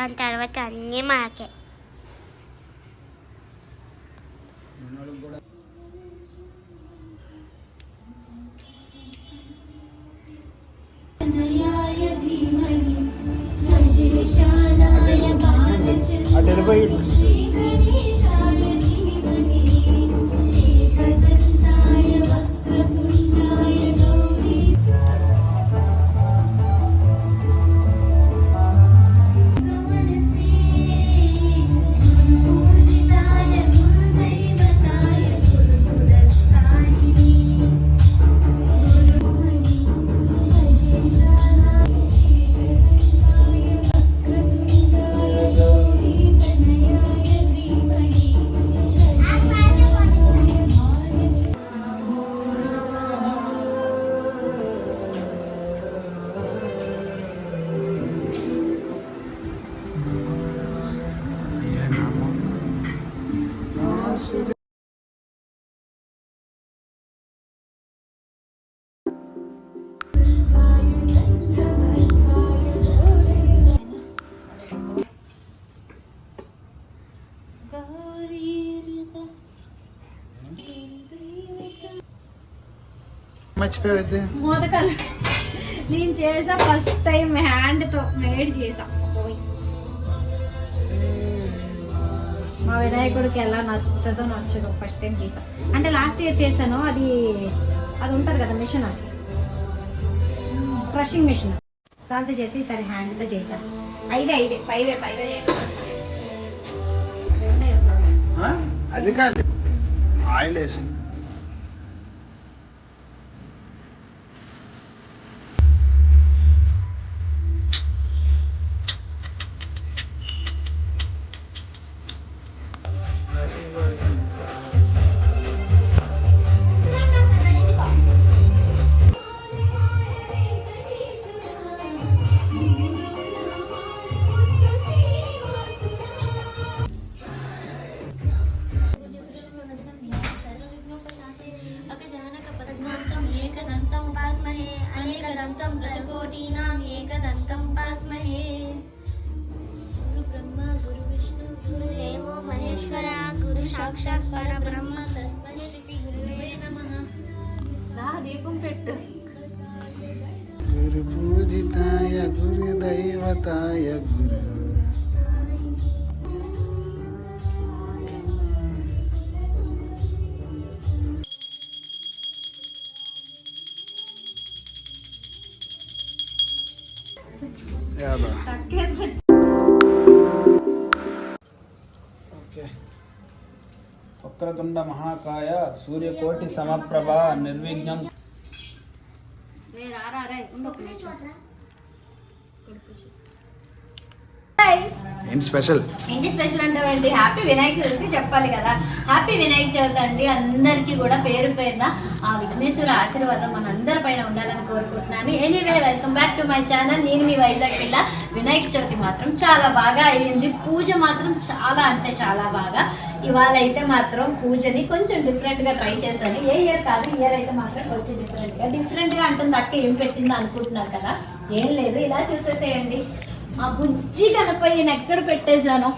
దాని తర్వాత అన్నీ మాకే అటు పోయి మర్చిపోయేది మోదకాలు. నేను చేసా ఫస్ట్ టైం హ్యాండ్తో మేడ్ చేసా. మా వినాయకుడికి ఎలా నచ్చుతుందో నచ్చదో ఫస్ట్ టైం చేసా. అంటే లాస్ట్ ఇయర్ చేశాను అది అది ఉంటుంది కదా మిషన్ అది. క్రషింగ్ మిషన్ దాంతో చేసి ఈసారి హ్యాండ్తో చేశాను ఐదే ఐదే పైవే పైవే? అది కాదు. ఆయిల్ వేసింది अनेकदन्तं प्रकोटीनाम् एकदन्तं पास्महे गुरुब्रह्मा गुरुविष्णु गुरुदेवो महेश्वरा गुरु साक्षात् परब्रह्म तस्मै श्री गुरुवे नमः దా దీపం పెట్టు గురు పూజితాయ గురు దైవతాయ గురు వక్రతుండ మహాకాయ సూర్యకోటి సమప్రభ నిర్విఘ్నం. ఏంటి స్పెషల్? ఏంటి స్పెషల్ హ్యాపీ వినాయక చవితి చెప్పాలి కదా. హ్యాపీ వినాయక చవితి అండి. అందరికీ కూడా పేరు పేరున ఆ విఘ్నేశ్వర ఆశీర్వాదం మన అందరి పైన ఉండాలని కోరుకుంటున్నాను. Anyway welcome back to my channel నేను మీ వైజాగ్ పిల్ల వినాయక చవితి మాత్రం చాలా బాగా అయ్యింది. పూజ మాత్రం చాలా అంటే చాలా బాగా. ఇవాళ అయితే మాత్రం పూజని కొంచెం డిఫరెంట్గా ట్రై చేశాను. ఏ ఇయర్ కాదు ఇయర్ అయితే మాత్రం కొంచెం డిఫరెంట్గా డిఫరెంట్గా అంటుంది అక్క ఏం పెట్టిందో అనుకుంటున్నారు కదా? ఏం లేదు ఇలా చూసేసేయండి. ఆ బుజ్జి నేను ఎక్కడ పెట్టేశాను?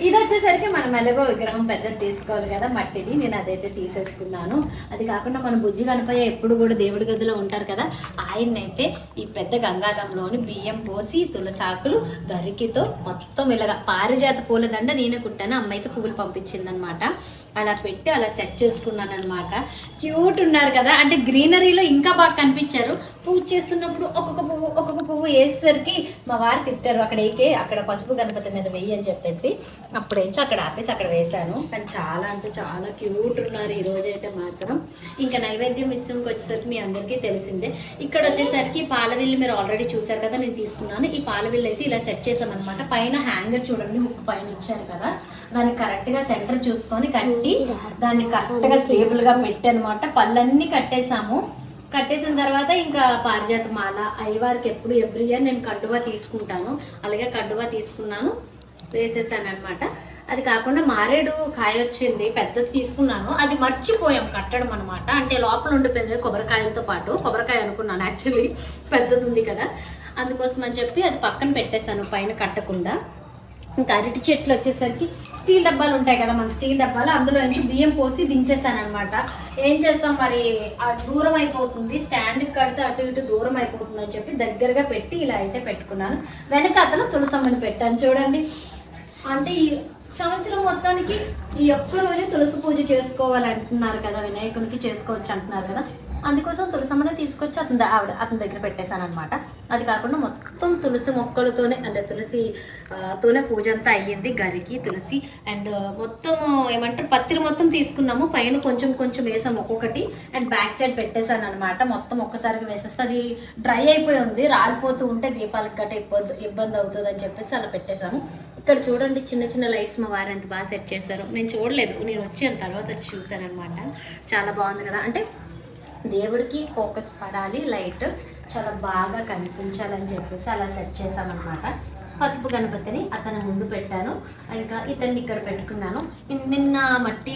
ఇది వచ్చేసరికి మనం ఎలాగో విగ్రహం పెద్దది తీసుకోవాలి కదా మట్టిది. నేను అదైతే తీసేసుకున్నాను. అది కాకుండా మన బుజ్జి కనపయ్య ఎప్పుడు కూడా దేవుడి గదిలో ఉంటారు కదా ఆయన్నైతే ఈ పెద్ద గంగాధంలోని బియ్యం పోసి తులసాకులు గరికితో మొత్తం ఇలాగ పారిజాత పూలదండ నేనే కుట్టాను. అమ్మ అయితే పువ్వులు పంపించిందనమాట. అలా పెట్టి అలా సెట్ చేసుకున్నాను అనమాట క్యూట్ ఉన్నారు కదా. అంటే గ్రీనరీలో ఇంకా బాగా కనిపించారు. పూజ చేస్తున్నప్పుడు ఒక్కొక్క పువ్వు ఒక్కొక్క పువ్వు వేసేసరికి మా వారు తిట్టారు. అక్కడ ఏకే అక్కడ పసుపు గణపతి మీద వెయ్యి అని చెప్పేసి. అప్పుడు ఏంచి అక్కడ ఆపేసి అక్కడ వేశాను. కానీ చాలా అంటే చాలా క్యూట్ ఉన్నారు ఈ రోజు అయితే మాత్రం. ఇంకా నైవేద్యం విషయంకి వచ్చేసరికి మీ అందరికీ తెలిసిందే. ఇక్కడ వచ్చేసరికి పాలవిల్లు మీరు ఆల్రెడీ చూసారు కదా నేను తీసుకున్నాను. ఈ పాలవిల్లు అయితే ఇలా సెట్ చేసామన్నమాట పైన హ్యాంగర్ చూడండి హుక్ పైన ఇచ్చారు కదా. దాన్ని కరెక్ట్గా సెంటర్ చూసుకొని కట్టి దాన్ని కరెక్ట్గా స్టేబుల్గా పెట్టి అనమాట పళ్ళన్నీ కట్టేసాము కట్టేసిన తర్వాత ఇంకా పారిజాత మాల అయ్యవారికి ఎప్పుడు ఎవ్రీ ఇయర్ నేను కండువా తీసుకుంటాను. అలాగే కండువా తీసుకున్నాను. వేసేసాను అనమాట అది కాకుండా మారేడు కాయ వచ్చింది పెద్దది తీసుకున్నాను. అది మర్చిపోయాం కట్టడం అనమాట అంటే లోపల ఉండిపోయింది కొబ్బరికాయలతో పాటు. కొబ్బరికాయ అనుకున్నాను యాక్చువల్లీ. పెద్దది ఉంది కదా. అందుకోసం అని చెప్పి అది పక్కన పెట్టేశాను పైన కట్టకుండా. ఇంకా అరటి చెట్లు వచ్చేసరికి స్టీల్ డబ్బాలు ఉంటాయి కదా మన స్టీల్ డబ్బాలు. అందులో నుంచి బియ్యం పోసి దించేసాను అనమాట ఏం చేస్తాం మరి? దూరం అయిపోతుంది. స్టాండ్కి కడితే అటు ఇటు దూరం అయిపోతుంది అని చెప్పి దగ్గరగా పెట్టి ఇలా అయితే పెట్టుకున్నాను. వెనక అతను తులసమ్మని పెట్టాను. చూడండి. అంటే ఈ సంవత్సరం మొత్తానికి ఈ ఒక్క రోజు తులసి పూజ చేసుకోవాలంటున్నారు కదా వినాయకునికి చేసుకోవచ్చు అంటున్నారు కదా. అందుకోసం తులసమ్మని తీసుకొచ్చి అతని ఆవిడ అతని దగ్గర పెట్టేశాను అనమాట అది కాకుండా మొత్తం తులసి మొక్కలతోనే అంటే తులసి తోనే పూజ అంతా అయ్యింది గరికి తులసి. అండ్ మొత్తం ఏమంటారు పత్రి మొత్తం తీసుకున్నాము. పైన కొంచెం కొంచెం వేసాము ఒక్కొక్కటి. అండ్ బ్యాక్ సైడ్ పెట్టేశాను అనమాట మొత్తం ఒక్కసారిగా వేసేస్తే అది డ్రై అయిపోయి ఉంది. రాలిపోతూ ఉంటే దీపాలకు గట్ట ఇబ్బంది ఇబ్బంది అవుతుంది అని చెప్పేసి అలా పెట్టేశాము. ఇక్కడ చూడండి చిన్న చిన్న లైట్స్ మా వారు ఎంత బాగా సెట్ చేశారు. నేను చూడలేదు. నేను వచ్చాను తర్వాత వచ్చి చూశాను అనమాట చాలా బాగుంది కదా. అంటే దేవుడికి ఫోకస్ పడాలి లైట్ చాలా బాగా కనిపించాలని చెప్పేసి అలా సెట్ చేశామన్నమాట. పసుపు గణపతిని అతని ముందు పెట్టాను. ఇంకా ఇతన్ని ఇక్కడ పెట్టుకున్నాను. నిన్న మట్టి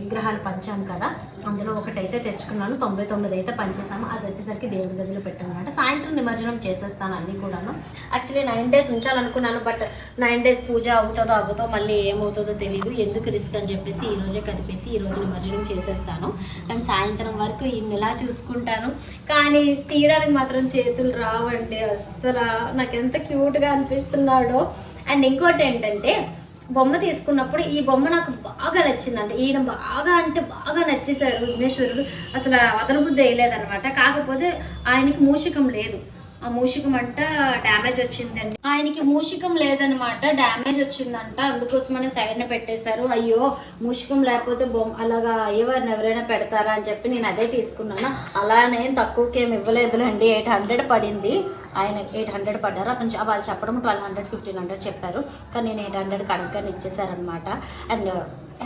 విగ్రహాలు పంచాను కదా అందులో ఒకటైతే తెచ్చుకున్నాను. తొంభై తొమ్మిది అయితే పంచేసాము అది వచ్చేసరికి దేవుడి గదిలో పెట్టానమాట. సాయంత్రం నిమజ్జనం చేసేస్తాను అన్నీ కూడాను. యాక్చువల్లీ నైన్ డేస్ ఉంచాలనుకున్నాను బట్ నైన్ డేస్ పూజ అవుతుందో అవ్వదో మళ్ళీ ఏమవుతుందో తెలియదు ఎందుకు రిస్క్ అని చెప్పేసి ఈ రోజే కదిపేసి ఈ రోజు నిమజ్జనం చేసేస్తాను. కానీ సాయంత్రం వరకు ఇన్ని చూసుకుంటాను. కానీ తీయడానికి మాత్రం చేతులు రావండి. అస్సలు నాకు ఎంత క్యూట్గా అనిపిస్తుంది. అనిపిస్తున్నాడో అండ్ ఇంకోటి ఏంటంటే బొమ్మ తీసుకున్నప్పుడు ఈ బొమ్మ నాకు బాగా నచ్చిందండి. ఈయన బాగా అంటే బాగా నచ్చేసారు విఘ్నేశ్వరుడు. అసలు అతను బుద్ధి వేయలేదనమాట కాకపోతే ఆయనకి మూషికం లేదు. ఆ మూషికం అంట డ్యామేజ్ వచ్చిందండి. ఆయనకి మూషికం లేదనమాట డ్యామేజ్ వచ్చిందంట. అందుకోసమని సైడ్న పెట్టేశారు. అయ్యో మూషికం లేకపోతే బొమ్మ అలాగా అయ్యేవారిని ఎవరైనా పెడతారా అని చెప్పి నేను అదే తీసుకున్నాను. అలానే తక్కువకి ఏమి ఇవ్వలేదులేండి. ఎయిట్ హండ్రెడ్ పడింది. ఆయన ఎయిట్ హండ్రెడ్ పడ్డారు. అతను వాళ్ళు చెప్పడం ట్వెల్వ్ హండ్రెడ్ ఫిఫ్టీన్ హండ్రెడ్ చెప్పారు. కానీ నేను ఎయిట్ హండ్రెడ్ కనుక్కొని ఇచ్చేసారనమాట అండ్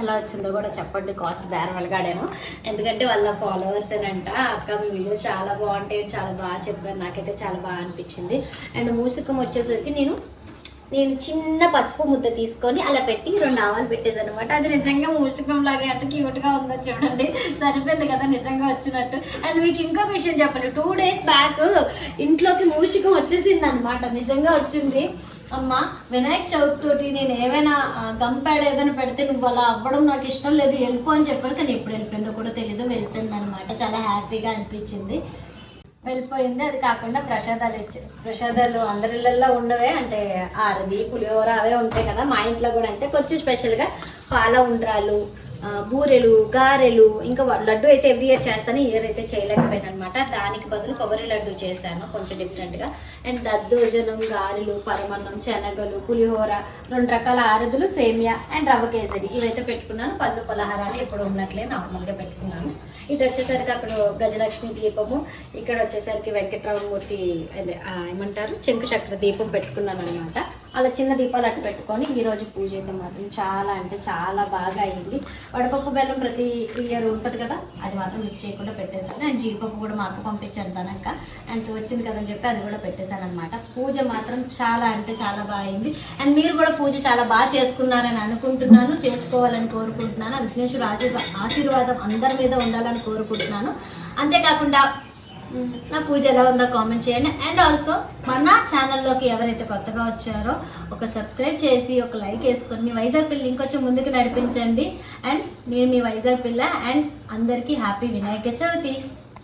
ఎలా వచ్చిందో కూడా చెప్పండి. కాస్ట్ బేరం వెళ్ళగాడేమో ఎందుకంటే వాళ్ళ ఫాలోవర్స్ అంట అక్క మీ వీడియోస్ చాలా బాగుంటాయి చాలా బాగా చెప్పారు. నాకైతే చాలా బాగా అనిపించింది. అండ్ మూసికం వచ్చేసరికి నేను నేను చిన్న పసుపు ముద్ద తీసుకొని అలా పెట్టి రెండు ఆవాలు పెట్టేసాను అనమాట అది నిజంగా మూషకం లాగా ఎంత క్యూట్గా ఉందో చూడండి. సరిపోయింది కదా నిజంగా వచ్చినట్టు. అండ్ మీకు ఇంకో విషయం చెప్పండి. టూ డేస్ బ్యాక్ ఇంట్లోకి మూషికం వచ్చేసింది అనమాట నిజంగా వచ్చింది. అమ్మ వినాయక చవితితోటి నేను ఏమైనా ఆ, ఏదైనా పెడితే నువ్వు అలా అవ్వడం నాకు ఇష్టం లేదు వెళ్ళిపో అని చెప్పారు కానీ ఎప్పుడు వెళ్ళిపోయిందో కూడా తెలీదు వెళ్ళిపోయింది అనమాట చాలా హ్యాపీగా అనిపించింది. వెళ్ళిపోయింది. అది కాకుండా ప్రసాదాలు ఇచ్చారు ప్రసాదాలు అందరి ఇళ్ళల్లో ఉన్నవే అంటే ఆరది పులిహోర అవే ఉంటాయి కదా మా ఇంట్లో కూడా అంటే కొంచెం స్పెషల్గా పాల ఉండ్రాలు బూరెలు గారెలు ఇంకా లడ్డు అయితే ఎవ్రీ ఇయర్ చేస్తాను ఇయర్ అయితే చేయలేకపోయాను అనమాట దానికి బదులు కొబ్బరి లడ్డు చేశాను కొంచెం డిఫరెంట్గా అండ్ దద్దోజనం గారెలు పరమన్నం శనగలు పులిహోర రెండు రకాల ఆరదులు సేమియా అండ్ రవ్వ కేసరి. ఇవైతే పెట్టుకున్నాను. పళ్ళు పలహారాలు ఎప్పుడు ఉన్నట్లే నార్మల్గా పెట్టుకున్నాను. ఇటు వచ్చేసరికి అక్కడ గజలక్ష్మి దీపము. ఇక్కడ వచ్చేసరికి వెంకట్రామమూర్తి అదే ఏమంటారు? చెంకు చక్ర దీపం పెట్టుకున్నాను అనమాట అలా చిన్న దీపాలు అటు పెట్టుకొని ఈరోజు పూజ అయితే మాత్రం చాలా అంటే చాలా బాగా అయింది. వడపప్పు బెల్లం ప్రతి ఇయర్ ఉంటుంది కదా అది మాత్రం మిస్ చేయకుండా పెట్టేశాను. అండ్ జీడిపప్పు కూడా మా అక్క పంపించాను తనక అండ్ వచ్చింది కదని చెప్పి అది కూడా పెట్టేశాను అనమాట పూజ మాత్రం చాలా అంటే చాలా బాగా అయింది. అండ్ మీరు కూడా పూజ చాలా బాగా చేసుకున్నారని అనుకుంటున్నాను చేసుకోవాలని కోరుకుంటున్నాను. విఘ్నేశ్వరు ఆశీర్వాదం అందరి మీద ఉండాలని కోరుకుంటున్నాను. అంతేకాకుండా నా పూజ ఎలా ఉందో కామెంట్ చేయండి. అండ్ ఆల్సో మన ఛానల్లోకి ఎవరైతే కొత్తగా వచ్చారో ఒక సబ్స్క్రైబ్ చేసి ఒక లైక్ వేసుకొని మీ వైజాగ్ పిల్ల ఇంకొంచెం ముందుకు నడిపించండి. అండ్ నేను మీ వైజాగ్ పిల్ల అండ్ అందరికీ హ్యాపీ వినాయక చవితి.